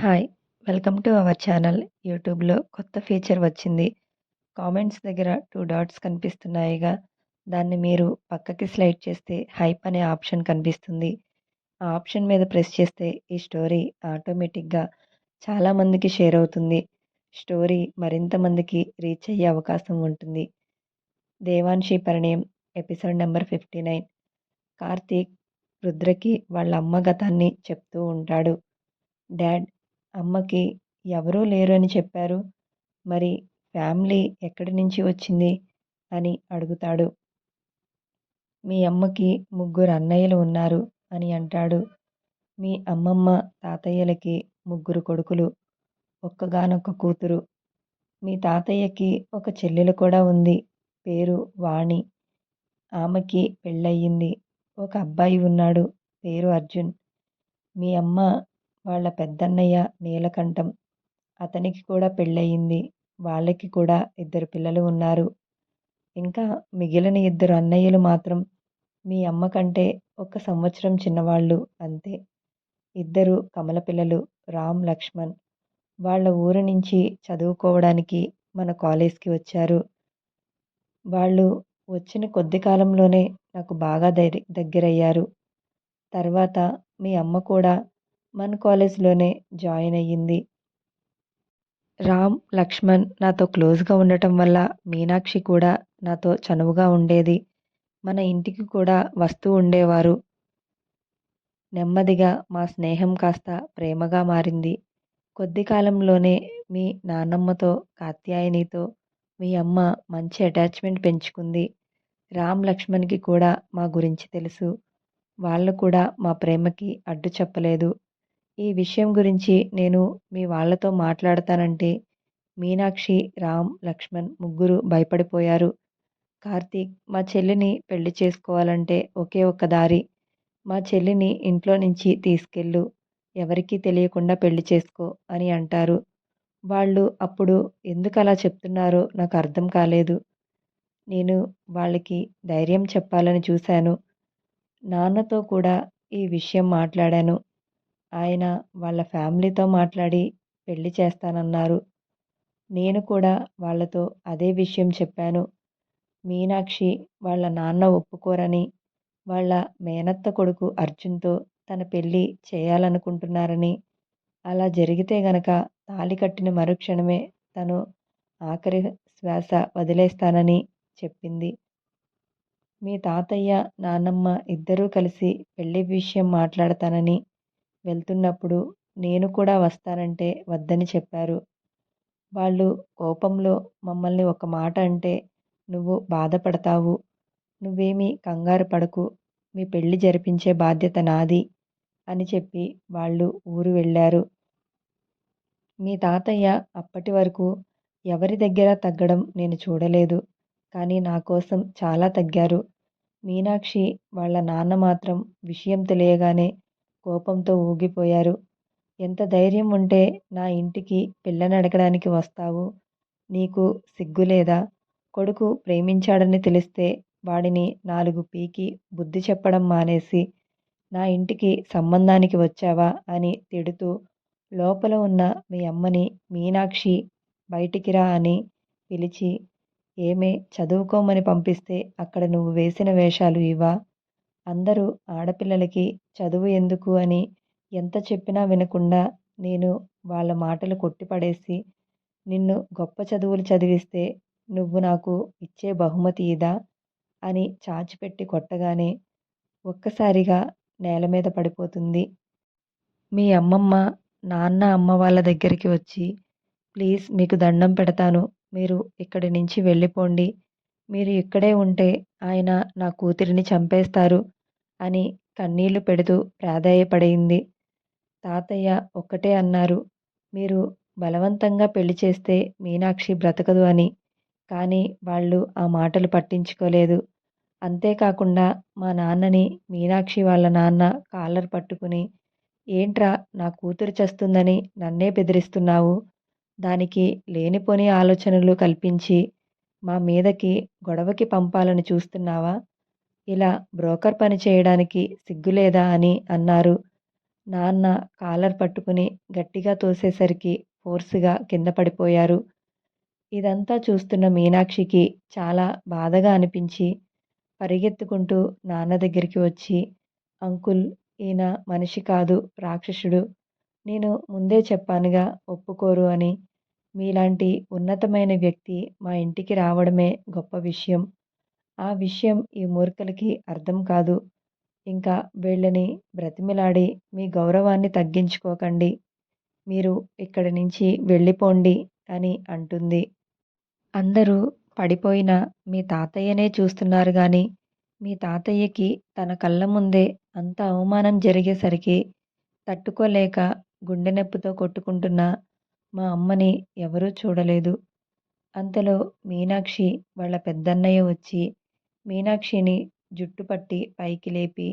Hi. Welcome to our channel. యూట్యూబ్లో కొత్త feature వచ్చింది. కామెంట్స్ దగ్గర టూ డాట్స్ కనిపిస్తున్నాయిగా. దాన్ని మీరు పక్కకి స్లైడ్ చేస్తే హైప్ అనే ఆప్షన్ కనిపిస్తుంది. ఆ ఆప్షన్ మీద ప్రెస్ చేస్తే ఈ స్టోరీ ఆటోమేటిక్గా చాలామందికి షేర్ అవుతుంది. స్టోరీ మరింత మందికి రీచ్ అయ్యే అవకాశం ఉంటుంది. Devanshi Parinayam episode number fifty nine. Karthik రుద్రకి వాళ్ళ అమ్మ గతాన్ని చెప్తూ ఉంటాడు. డాడ్ అమ్మకి ఎవరూ లేరు అని చెప్పారు. మరి ఫ్యామిలీ ఎక్కడి నుంచి వచ్చింది అని అడుగుతాడు. మీ అమ్మకి ముగ్గురు అన్నయ్యలు ఉన్నారు అని అంటాడు. మీ అమ్మమ్మ తాతయ్యలకి ముగ్గురు కొడుకులు ఒక్కగానొక్క కూతురు. మీ తాతయ్యకి ఒక చెల్లెలు కూడా ఉంది పేరు వాణి. ఆమెకి పెళ్ళయింది. ఒక అబ్బాయి ఉన్నాడు పేరు అర్జున్. మీ అమ్మ వాళ్ళ పెద్దన్నయ్య నీలకంఠం. అతనికి కూడా పెళ్ళయింది. వాళ్ళకి కూడా ఇద్దరు పిల్లలు ఉన్నారు. ఇంకా మిగిలిన ఇద్దరు అన్నయ్యలు మాత్రం మీ అమ్మ కంటే ఒక సంవత్సరం చిన్నవాళ్ళు అంతే. ఇద్దరు కమల పిల్లలు రామ్ లక్ష్మణ్. వాళ్ళ ఊరు నుంచి చదువుకోవడానికి మన కాలేజ్కి వచ్చారు. వాళ్ళు వచ్చిన కొద్ది కాలంలోనే నాకు బాగా దగ్గరయ్యారు. తర్వాత మీ అమ్మ కూడా మన కాలేజ్లోనే జాయిన్ అయ్యింది. రామ్ లక్ష్మణ్ నాతో క్లోజ్గా ఉండటం వల్ల మీనాక్షి కూడా నాతో చనువుగా ఉండేది. మన ఇంటికి కూడా వస్తూ ఉండేవారు. నెమ్మదిగా మా స్నేహం కాస్త ప్రేమగా మారింది. కొద్ది కాలంలోనే మీ నాన్నమ్మతో కాత్యాయనితో మీ అమ్మ మంచి అటాచ్మెంట్ పెంచుకుంది. రామ్ లక్ష్మణ్కి కూడా మా గురించి తెలుసు. వాళ్ళు కూడా మా ప్రేమకి అడ్డు చెప్పలేదు. ఈ విషయం గురించి నేను మీ వాళ్ళతో మాట్లాడతానంటే మీనాక్షి రామ్ లక్ష్మణ్ ముగ్గురు భయపడిపోయారు. కార్తీక్ మా చెల్లిని పెళ్ళి చేసుకోవాలంటే ఒకే ఒక్క దారి. మా చెల్లిని ఇంట్లో నుంచి తీసుకెళ్ళు ఎవరికీ తెలియకుండా పెళ్ళి చేసుకో అని అంటారు. వాళ్ళు అప్పుడు ఎందుకు అలా చెప్తున్నారో నాకు అర్థం కాలేదు. నేను వాళ్ళకి ధైర్యం చెప్పాలని చూశాను. నాన్నతో కూడా ఈ విషయం మాట్లాడాను. ఆయన వాళ్ళ ఫ్యామిలీతో మాట్లాడి పెళ్ళి చేస్తానన్నారు. నేను కూడా వాళ్ళతో అదే విషయం చెప్పాను. మీనాక్షి వాళ్ళ నాన్న ఒప్పుకోరని వాళ్ళ మేనత్త కొడుకు అర్జున్తో తన పెళ్ళి చేయాలనుకుంటున్నారని. అలా జరిగితే గనక తాలి కట్టిన మరుక్షణమే తను ఆఖరి శ్వాస వదిలేస్తానని చెప్పింది. మీ తాతయ్య నాన్నమ్మ ఇద్దరూ కలిసి పెళ్ళి విషయం మాట్లాడతానని వెళ్తున్నప్పుడు నేను కూడా వస్తానంటే వద్దని చెప్పారు. వాళ్ళు కోపంలో మమ్మల్ని ఒక మాట అంటే నువ్వు బాధపడతావు నువ్వేమీ కంగారు పడకు మీ పెళ్ళి జరిపించే బాధ్యత నాది అని చెప్పి వాళ్ళు ఊరు వెళ్ళారు. మీ తాతయ్య అప్పటి వరకు ఎవరి దగ్గర తగ్గడం నేను చూడలేదు కానీ నా కోసం చాలా తగ్గారు. మీనాక్షి వాళ్ళ నాన్న మాత్రం విషయం తెలియగానే కోపంతో ఊగిపోయారు. ఎంత ధైర్యం ఉంటే నా ఇంటికి పిల్లని అడగడానికి వస్తావు? నీకు సిగ్గులేదా కొడుకు ప్రేమించాడని తెలిస్తే వాడిని నాలుగు పీకి బుద్ధి చెప్పడం మానేసి నా ఇంటికి సంబంధానికి వచ్చావా? అని తిడుతూ లోపల ఉన్న మీ అమ్మని మీనాక్షి బయటికి రా అని పిలిచి ఏమే చదువుకోమని పంపిస్తే అక్కడ నువ్వు వేసిన వేషాలు ఇవా అందరూ ఆడపిల్లలకి చదువు ఎందుకు అని ఎంత చెప్పినా వినకుండా నేను వాళ్ళ మాటలు కొట్టిపడేసి నిన్ను గొప్ప చదువులు చదివిస్తే నువ్వు నాకు ఇచ్చే బహుమతి ఇదా అని చాచిపెట్టి కొట్టగానే ఒక్కసారిగా నేల మీద పడిపోతుంది. మీ అమ్మమ్మ నాన్న అమ్మ వాళ్ళ దగ్గరికి వచ్చి ప్లీజ్ మీకు దండం పెడతాను. మీరు ఇక్కడి నుంచి వెళ్ళిపోండి. మీరు ఇక్కడే ఉంటే ఆయన నా కూతురిని చంపేస్తారు అని కన్నీళ్ళు పెడుతూ ప్రాధాయపడింది. తాతయ్య ఒక్కటే అన్నారు మీరు బలవంతంగా పెళ్ళి చేస్తే మీనాక్షి బ్రతకదు అని కానీ వాళ్ళు ఆ మాటలు పట్టించుకోలేదు. అంతేకాకుండా మా నాన్నని మీనాక్షి వాళ్ళ నాన్న కాలర్ పట్టుకుని ఏంట్రా నా కూతురు చస్తుందని నన్నే బెదిరిస్తున్నావు? దానికి లేనిపోని ఆలోచనలు కల్పించి మా మీదకి గొడవకి పంపాలని చూస్తున్నావా? ఇలా బ్రోకర్ పని చేయడానికి సిగ్గులేదా అని అన్నారు. నాన్న కాలర్ పట్టుకుని గట్టిగా తోసేసరికి ఫోర్సుగా కింద పడిపోయారు. ఇదంతా చూస్తున్న మీనాక్షికి చాలా బాధగా అనిపించి పరిగెత్తుకుంటూ నాన్న దగ్గరికి వచ్చి అంకుల్ ఈయన మనిషి కాదు రాక్షసుడు. నేను ముందే చెప్పానుగా ఒప్పుకోరు అని మీలాంటి ఉన్నతమైన వ్యక్తి మా ఇంటికి రావడమే గొప్ప విషయం. ఆ విషయం ఈ మూర్ఖులకి అర్థం కాదు. ఇంకా వీళ్ళని బ్రతిమిలాడి మీ గౌరవాన్ని తగ్గించుకోకండి. మీరు ఇక్కడి నుంచి వెళ్ళిపోండి అని అంటుంది. అందరూ పడిపోయిన మీ తాతయ్యనే చూస్తున్నారు కానీ మీ తాతయ్యకి తన కళ్ళ ముందే అంత అవమానం జరిగేసరికి తట్టుకోలేక గుండె నొప్పితో కొట్టుకుంటున్న మా అమ్మని ఎవరూ చూడలేదు. అంతలో మీనాక్షి వాళ్ళ పెద్దన్నయ్య వచ్చి మీనాక్షిని జుట్టు పట్టి పైకి లేపి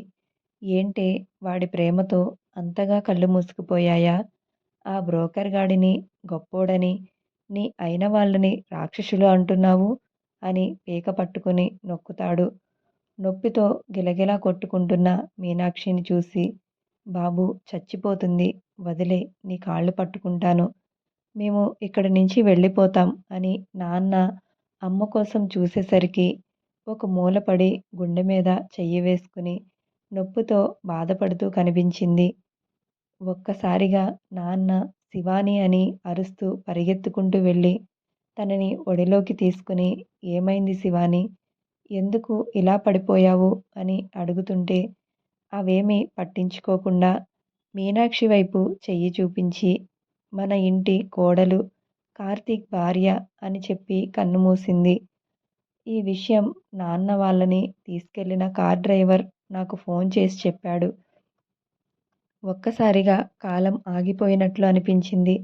ఏంటే వాడి ప్రేమతో అంతగా కళ్ళు మూసుకుపోయాయా? ఆ బ్రోకర్ గాడిని గొప్పోడని నీ అయిన వాళ్ళని రాక్షసులు అంటున్నావు? అని పీక పట్టుకుని నొక్కుతాడు. నొప్పితో గిలగిలా కొట్టుకుంటున్న మీనాక్షిని చూసి బాబు చచ్చిపోతుంది. వదిలే నీ కాళ్ళు పట్టుకుంటాను. మేము ఇక్కడి నుంచి వెళ్ళిపోతాం అని నాన్న అమ్మ కోసం చూసేసరికి ఒక మూలపడి గుండె మీద చెయ్యి వేసుకుని నొప్పితో బాధపడుతూ కనిపించింది. ఒక్కసారిగా నాన్న శివాని అని అరుస్తూ పరిగెత్తుకుంటూ వెళ్ళి తనని ఒడిలోకి తీసుకుని ఏమైంది శివాని? ఎందుకు ఇలా పడిపోయావు? అని అడుగుతుంటే అవేమీ పట్టించుకోకుండా మీనాక్షి వైపు చెయ్యి చూపించి మన ఇంటి కోడలు కార్తీక్ భార్య అని చెప్పి కన్నుమూసింది ఈ విషయం నాన్న వాళ్ళని తీసుకెళ్ళిన కార్ డ్రైవర్ నాకు ఫోన్ చేసి చెప్పాడు. ఒక్కసారిగా కాలం ఆగిపోయినట్లు అనిపించింది.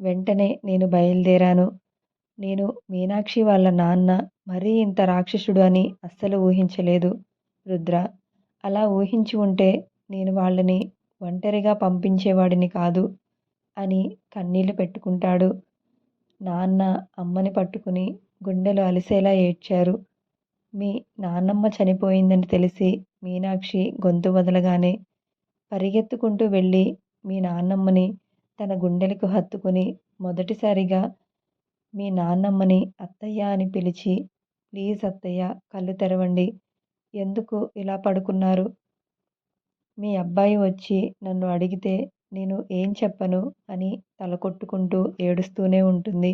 వెంటనే నేను బయలుదేరాను. నేను మీనాక్షి వాళ్ళ నాన్న మరీ ఇంత రాక్షసుడు అని అస్సలు ఊహించలేదు. రుద్ర అలా ఊహించి ఉంటే నేను వాళ్ళని ఒంటరిగా పంపించేవాడిని కాదు. అని కన్నీళ్ళు పెట్టుకుంటాడు. నాన్న అమ్మని పట్టుకుని గుండెలు అలిసేలా ఏడ్చారు. మీ నాన్నమ్మ చనిపోయిందని తెలిసి మీనాక్షి గొంతు వదలగానే పరిగెత్తుకుంటూ వెళ్ళి మీ నాన్నమ్మని తన గుండెలకు హత్తుకుని మొదటిసారిగా మీ నాన్నమ్మని అత్తయ్య అని పిలిచి ప్లీజ్ అత్తయ్య కళ్ళు తెరవండి. ఎందుకు ఇలా పడుకున్నారు? మీ అబ్బాయి వచ్చి నన్ను అడిగితే నేను ఏం చెప్పను అని తల కొట్టుకుంటూ ఏడుస్తూనే ఉంటుంది.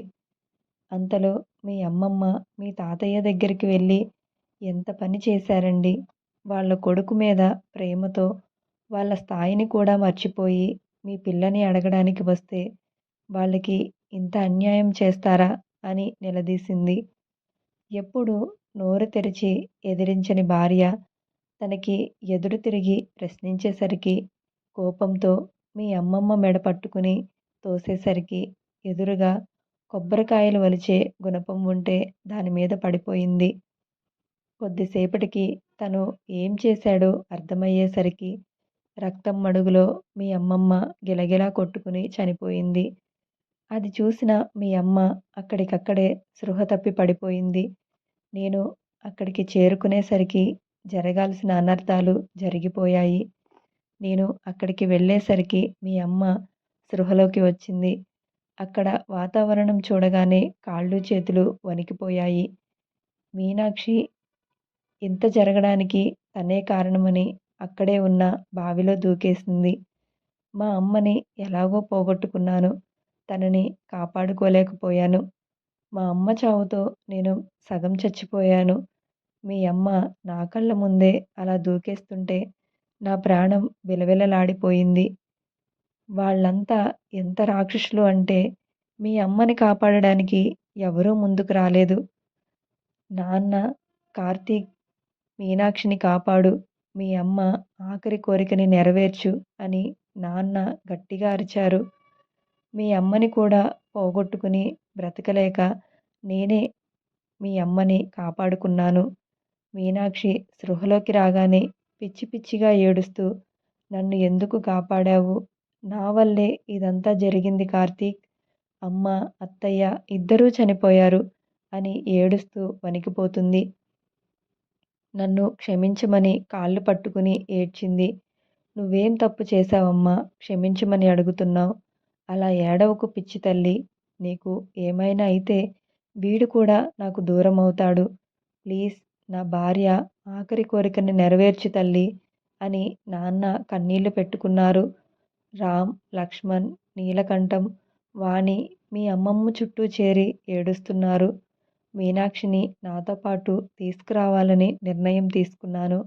అంతలో మీ అమ్మమ్మ మీ తాతయ్య దగ్గరికి వెళ్ళి ఎంత పని చేశారండి? వాళ్ళ కొడుకు మీద ప్రేమతో వాళ్ళ స్థాయిని కూడా మర్చిపోయి మీ పిల్లని అడగడానికి వస్తే వాళ్ళకి ఇంత అన్యాయం చేస్తారా? అని నిలదీసింది. ఎప్పుడు నోరు తెరిచి ఎదిరించని భార్య తనకి ఎదురు తిరిగి ప్రశ్నించేసరికి కోపంతో మీ అమ్మమ్మ మెడ పట్టుకుని తోసేసరికి ఎదురుగా కొబ్బరికాయలు వలిచే గుణపం ఉంటే దాని మీద పడిపోయింది. కొద్దిసేపటికి తను ఏం చేశాడో అర్థమయ్యేసరికి రక్తం మడుగులో మీ అమ్మమ్మ గిలగిలా కొట్టుకుని చనిపోయింది. అది చూసిన మీ అమ్మ అక్కడికక్కడే స్పృహ తప్పి పడిపోయింది. నేను అక్కడికి చేరుకునేసరికి జరగాల్సిన అనర్థాలు జరిగిపోయాయి. నేను అక్కడికి వెళ్ళేసరికి మీ అమ్మ స్పృహలోకి వచ్చింది. అక్కడ వాతావరణం చూడగానే కాళ్ళు చేతులు వణికిపోయాయి. మీనాక్షి ఇంత జరగడానికి తనే కారణమని అక్కడే ఉన్న బావిలో దూకేసింది. మా అమ్మని ఎలాగో పోగొట్టుకున్నాను. తనని కాపాడుకోలేకపోయాను. మా అమ్మ చావుతో నేను సగం చచ్చిపోయాను. మీ అమ్మ నా కళ్ళ ముందే అలా దూకేస్తుంటే నా ప్రాణం విలవిలలాడిపోయింది. వాళ్ళంతా ఎంత రాక్షసులు అంటే మీ అమ్మని కాపాడడానికి ఎవరూ ముందుకు రాలేదు. నాన్న కార్తీక్ మీనాక్షిని కాపాడు మీ అమ్మ ఆఖరి కోరికని నెరవేర్చు అని నాన్న గట్టిగా అరిచారు. మీ అమ్మని కూడా పోగొట్టుకుని బ్రతకలేక నేనే మీ అమ్మని కాపాడుకున్నాను. మీనాక్షి స్పృహలోకి రాగానే పిచ్చి పిచ్చిగా ఏడుస్తూ నన్ను ఎందుకు కాపాడావు? నా వల్లే ఇదంతా జరిగింది కార్తీక్. అమ్మ అత్తయ్య ఇద్దరూ చనిపోయారు అని ఏడుస్తూ వణికిపోతుంది. నన్ను క్షమించమని కాళ్ళు పట్టుకుని ఏడ్చింది. నువ్వేం తప్పు చేశావమ్మా? క్షమించమని అడుగుతున్నావు. అలా ఏడవకు పిచ్చి తల్లి. నీకు ఏమైనా అయితే వీడు కూడా నాకు దూరం అవుతాడు ప్లీజ్ నా భార్య ఆఖరి కోరికని నెరవేర్చి తల్లి అని నాన్న కన్నీళ్ళు పెట్టుకున్నారు. రామ్ లక్ష్మణ్ నీలకంఠం వాణి మీ అమ్మమ్మ చుట్టూ చేరి ఏడుస్తున్నారు. మీనాక్షిని నాతో పాటు తీసుకురావాలని నిర్ణయం తీసుకున్నాను.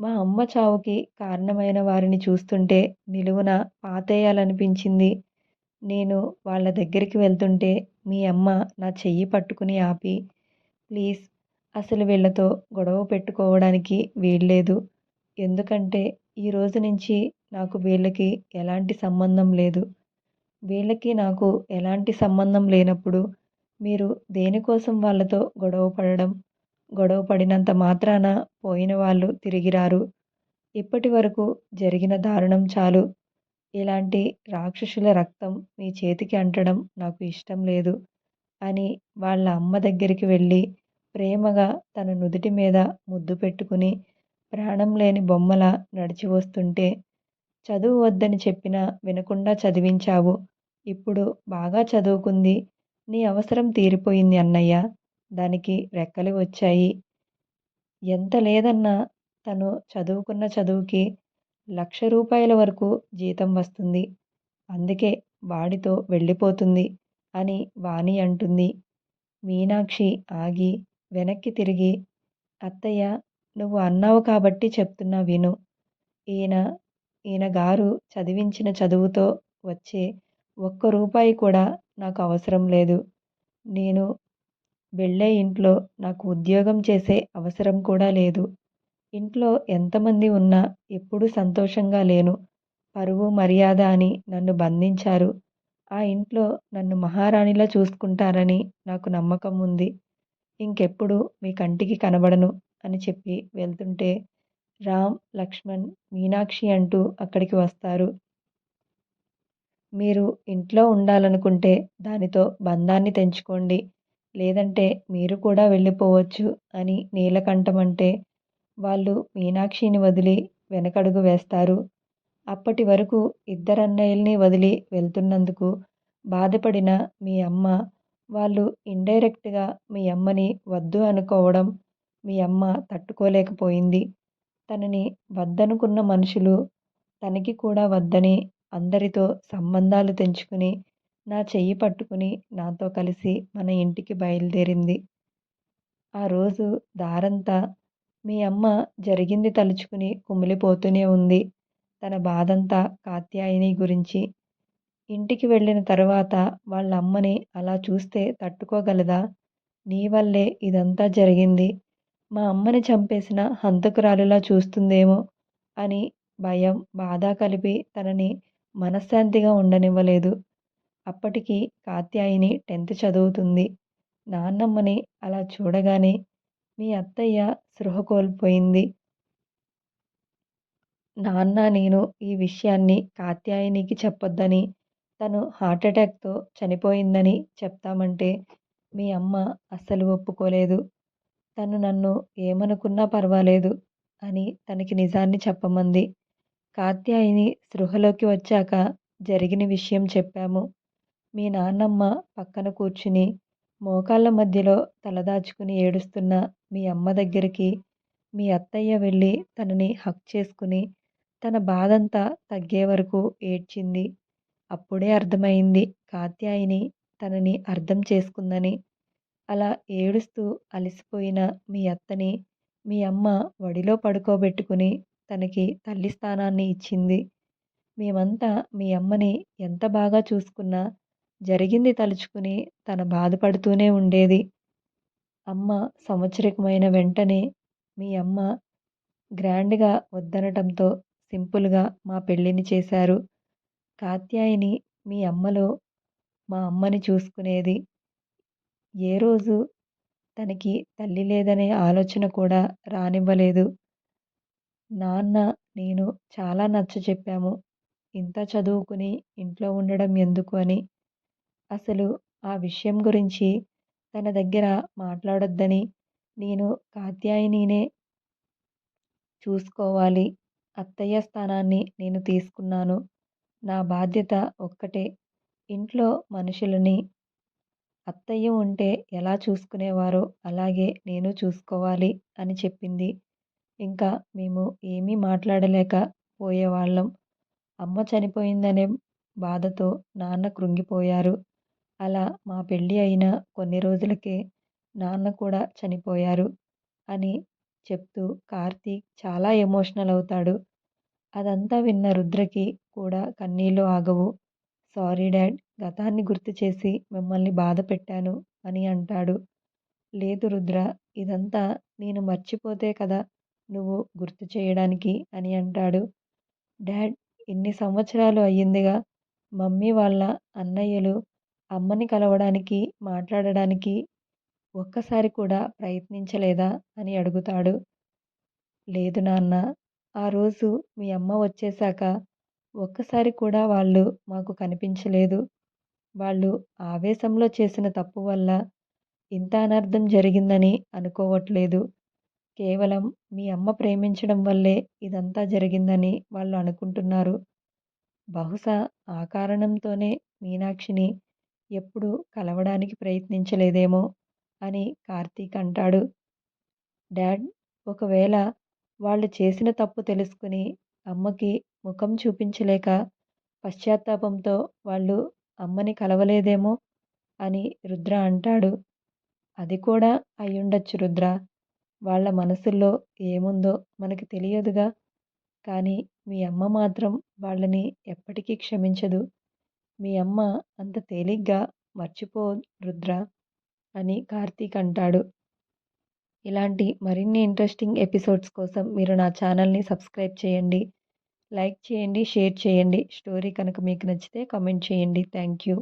మా అమ్మ చావుకి కారణమైన వారిని చూస్తుంటే నిలువున పాతేయాలనిపించింది. నేను వాళ్ళ దగ్గరికి వెళ్తుంటే మీ అమ్మ నా చెయ్యి పట్టుకుని ఆపి ప్లీజ్ అసలు వీళ్ళతో గొడవ పెట్టుకోవడానికి వీల్లేదు. ఎందుకంటే ఈ రోజు నుంచి నాకు వీళ్ళకి ఎలాంటి సంబంధం లేదు. వీళ్ళకి నాకు ఎలాంటి సంబంధం లేనప్పుడు మీరు దేనికోసం వాళ్ళతో గొడవ పడడం గొడవ పడినంత మాత్రాన పోయిన వాళ్ళు తిరిగిరారు ఇప్పటి వరకు జరిగిన దారుణం చాలు. ఇలాంటి రాక్షసుల రక్తం మీ చేతికి అంటడం నాకు ఇష్టం లేదు అని వాళ్ళ అమ్మ దగ్గరికి వెళ్ళి ప్రేమగా తన నుదుటి మీద ముద్దు పెట్టుకుని ప్రాణం లేని బొమ్మల నడిచి వస్తుంటే చదువు వద్దని చెప్పినా వినకుండా చదివించావు. ఇప్పుడు బాగా చదువుకుంది. నీ అవసరం తీరిపోయింది అన్నయ్య. దానికి రెక్కలు వచ్చాయి. ఎంత లేదన్నా తను చదువుకున్న చదువుకి లక్ష రూపాయల వరకు జీతం వస్తుంది. అందుకే వాడితో వెళ్ళిపోతుంది అని వాణి అంటుంది. మీనాక్షి ఆగి వెనక్కి తిరిగి అత్తయ్య నువ్వు అన్నావు కాబట్టి చెప్తున్నా విను. ఈయన ఈయన గారు చదివించిన చదువుతో వచ్చే ఒక్క రూపాయి కూడా నాకు అవసరం లేదు. నేను వెళ్ళే ఇంట్లో నాకు ఉద్యోగం చేసే అవసరం కూడా లేదు. ఇంట్లో ఎంతమంది ఉన్నా ఎప్పుడూ సంతోషంగా లేను. పరువు మర్యాద అని నన్ను బంధించారు. ఆ ఇంట్లో నన్ను మహారాణిలా చూసుకుంటారని నాకు నమ్మకం ఉంది. ఇంకెప్పుడు మీ కంటికి కనబడను అని చెప్పి వెళ్తుంటే రామ్ లక్ష్మణ్ మీనాక్షి అంటూ అక్కడికి వస్తారు. మీరు ఇంట్లో ఉండాలనుకుంటే దానితో బంధాన్ని తెంచుకోండి. లేదంటే మీరు కూడా వెళ్ళిపోవచ్చు అని నీలకంఠం అంటే వాళ్ళు మీనాక్షిని వదిలి వెనకడుగు వేస్తారు. అప్పటి వరకు ఇద్దరన్నయ్యల్ని వదిలి వెళ్తున్నందుకు బాధపడిన మీ అమ్మ వాళ్ళు ఇండైరెక్ట్గా మీ అమ్మని వద్దు అనుకోవడం మీ అమ్మ తట్టుకోలేకపోయింది. తనని వద్దనుకున్న మనుషులు తనకి కూడా వద్దని అందరితో సంబంధాలు తెంచుకుని నా చెయ్యి పట్టుకుని నాతో కలిసి మన ఇంటికి బయలుదేరింది. ఆ రోజు దారంతా మీ అమ్మ జరిగింది తలుచుకుని కుమిలిపోతూనే ఉంది. తన బాధంతా కాత్యాయని గురించి ఇంటికి వెళ్ళిన తర్వాత వాళ్ళ అమ్మని అలా చూస్తే తట్టుకోగలదా? నీ వల్లే ఇదంతా జరిగింది. మా అమ్మని చంపేసిన హంతకురాలులా చూస్తుందేమో అని భయం బాధ కలిపి తనని మనశ్శాంతిగా ఉండనివ్వలేదు. అప్పటికి కాత్యాయిని టెన్త్ చదువుతుంది. నాన్నమ్మని అలా చూడగానే మీ అత్తయ్య సృహ కోల్పోయింది. నాన్న నేను ఈ విషయాన్ని కాత్యాయనికి చెప్పొద్దని తను హార్ట్ అటాక్తో చనిపోయిందని చెప్తామంటే మీ అమ్మ అస్సలు ఒప్పుకోలేదు. తను నన్ను ఏమనుకున్నా పర్వాలేదు అని తనకి నిజాన్ని చెప్పమంది. కాత్యాయిని స్పృహలోకి వచ్చాక జరిగిన విషయం చెప్పాము. మీ నాన్నమ్మ పక్కన కూర్చుని మోకాళ్ళ మధ్యలో తలదాచుకుని ఏడుస్తున్న మీ అమ్మ దగ్గరికి మీ అత్తయ్య వెళ్ళి తనని హక్ చేసుకుని తన బాధంతా తగ్గే వరకు ఏడ్చింది. అప్పుడే అర్థమైంది. కాత్యాయిని తనని అర్థం చేసుకుందని. అలా ఏడుస్తూ అలసిపోయిన మీ అత్తని మీ అమ్మ వడిలో పడుకోబెట్టుకుని తనకి తల్లి స్థానాన్ని ఇచ్చింది. మేమంతా మీ అమ్మని ఎంత బాగా చూసుకున్నా జరిగింది తలుచుకుని తన బాధపడుతూనే ఉండేది. అమ్మ సంవత్సరికమైన వెంటనే మీ అమ్మ గ్రాండ్గా వద్దనటంతో సింపుల్గా మా పెళ్ళిని చేశారు. కాత్యాయని మీ అమ్మలో మా అమ్మని చూసుకునేది. ఏ రోజు తనకి తల్లి లేదనే ఆలోచన కూడా రానివ్వలేదు. నాన్న నేను చాలా నచ్చ చెప్పాము. ఇంత చదువుకుని ఇంట్లో ఉండడం ఎందుకు అని. అసలు ఆ విషయం గురించి తన దగ్గర మాట్లాడొద్దని నేను కాత్యాయనినే చూసుకోవాలి. అత్తయ్య స్థానాన్ని నేను తీసుకున్నాను. నా బాధ్యత ఒక్కటే. ఇంట్లో మనుషులని అత్తయ్య ఉంటే ఎలా చూసుకునేవారో అలాగే నేను చూసుకోవాలి అని చెప్పింది. ఇంకా మేము ఏమీ మాట్లాడలేక పోయేవాళ్ళం. అమ్మ చనిపోయిందనే బాధతో నాన్న కృంగిపోయారు. అలా మా పెళ్ళి అయిన కొన్ని రోజులకే నాన్న కూడా చనిపోయారు అని చెప్తూ కార్తీక్ చాలా ఎమోషనల్ అవుతాడు. అదంతా విన్న రుద్రకి కూడా కన్నీళ్ళు ఆగవు. సారీ డాడ్ గతాన్ని గుర్తు చేసి మిమ్మల్ని బాధ పెట్టాను అని అంటాడు. లేదు రుద్ర ఇదంతా నేను మర్చిపోతే కదా నువ్వు గుర్తు చేయడానికి అని అంటాడు. డాడ్ ఎన్ని సంవత్సరాలు అయ్యిందిగా మమ్మీ వాళ్ళ అన్నయ్యలు అమ్మని కలవడానికి మాట్లాడడానికి ఒక్కసారి కూడా ప్రయత్నించలేదా అని అడుగుతాడు. లేదు నాన్న ఆ రోజు మీ అమ్మ వచ్చేశాక ఒక్కసారి కూడా వాళ్ళు మాకు కనిపించలేదు. వాళ్ళు ఆవేశంలో చేసిన తప్పు వల్ల ఇంత అనర్థం జరిగిందని అనుకోవట్లేదు. కేవలం మీ అమ్మ ప్రేమించడం వల్లే ఇదంతా జరిగిందని వాళ్ళు అనుకుంటున్నారు. బహుశా ఆ కారణంతోనే మీనాక్షిని ఎప్పుడు కలవడానికి ప్రయత్నించలేదేమో అని కార్తీక్ అంటాడు. డాడ్ ఒకవేళ వాళ్ళు చేసిన తప్పు తెలుసుకుని అమ్మకి ముఖం చూపించలేక పశ్చాత్తాపంతో వాళ్ళు అమ్మని కలవలేదేమో అని రుద్ర అంటాడు. అది కూడా అయ్యుండొచ్చు రుద్ర. వాళ్ళ మనసుల్లో ఏముందో మనకి తెలియదుగా. కానీ మీ అమ్మ మాత్రం వాళ్ళని ఎప్పటికీ క్షమించదు. మీ అమ్మ అంత తేలిగ్గా మర్చిపో రుద్ర అని కార్తీక్ అంటాడు. ఇలాంటి మరిన్ని ఇంట్రెస్టింగ్ ఎపిసోడ్స్ కోసం మీరు నా ఛానల్ని సబ్స్క్రైబ్ చేయండి. లైక్ చేయండి షేర్ చేయండి. స్టోరీ కనుక మీకు నచ్చితే కామెంట్ చేయండి. Thank you